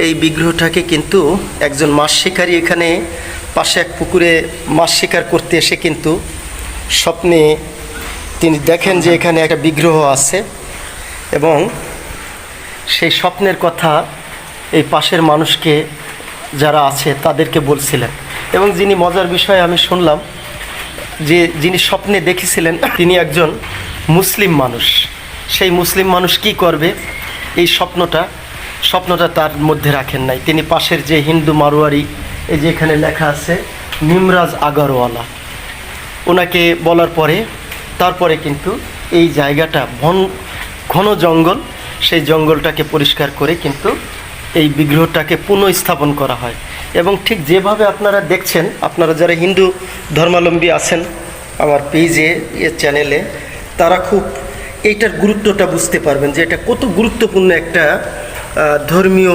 এই বিগ্রহটাকে কিন্তু একজন মাছ শিকারী এখানে পাশে এক পুকুরে মাছ শিকার করতে এসে কিন্তু স্বপ্নে তিনি দেখেন যে এখানে একটা বিগ্রহ আছে এবং সেই স্বপ্নের কথা এই পাশের মানুষকে যারা আছে তাদেরকে বলছিলেন। এবং যিনি মজার বিষয়ে আমি শুনলাম যে যিনি স্বপ্নে দেখেছিলেন, তিনি একজন মুসলিম মানুষ। সেই মুসলিম মানুষ কি করবে? এই স্বপ্নটা স্বপ্নটা তার মধ্যে রাখেন নাই। তিনি পাশের যে হিন্দু মারোয়ারি, এই যে এখানে লেখা আছে, নিমরাজ আগারওয়ালা। ওনাকে বলার পরে, তারপরে কিন্তু এই জায়গাটা, বন, ঘন জঙ্গল, সেই জঙ্গলটাকে পরিষ্কার করে কিন্তু এই বিগ্রহটাকে পুনঃস্থাপন করা হয়। এবং ঠিক যেভাবে আপনারা দেখছেন, আপনারা যারা হিন্দু ধর্মাবলম্বী আছেন, আমার পেজে চ্যানেলে তারা খুব এইটার গুরুত্বটা বুঝতে পারবেন যে এটা কত গুরুত্বপূর্ণ একটা ধর্মীয়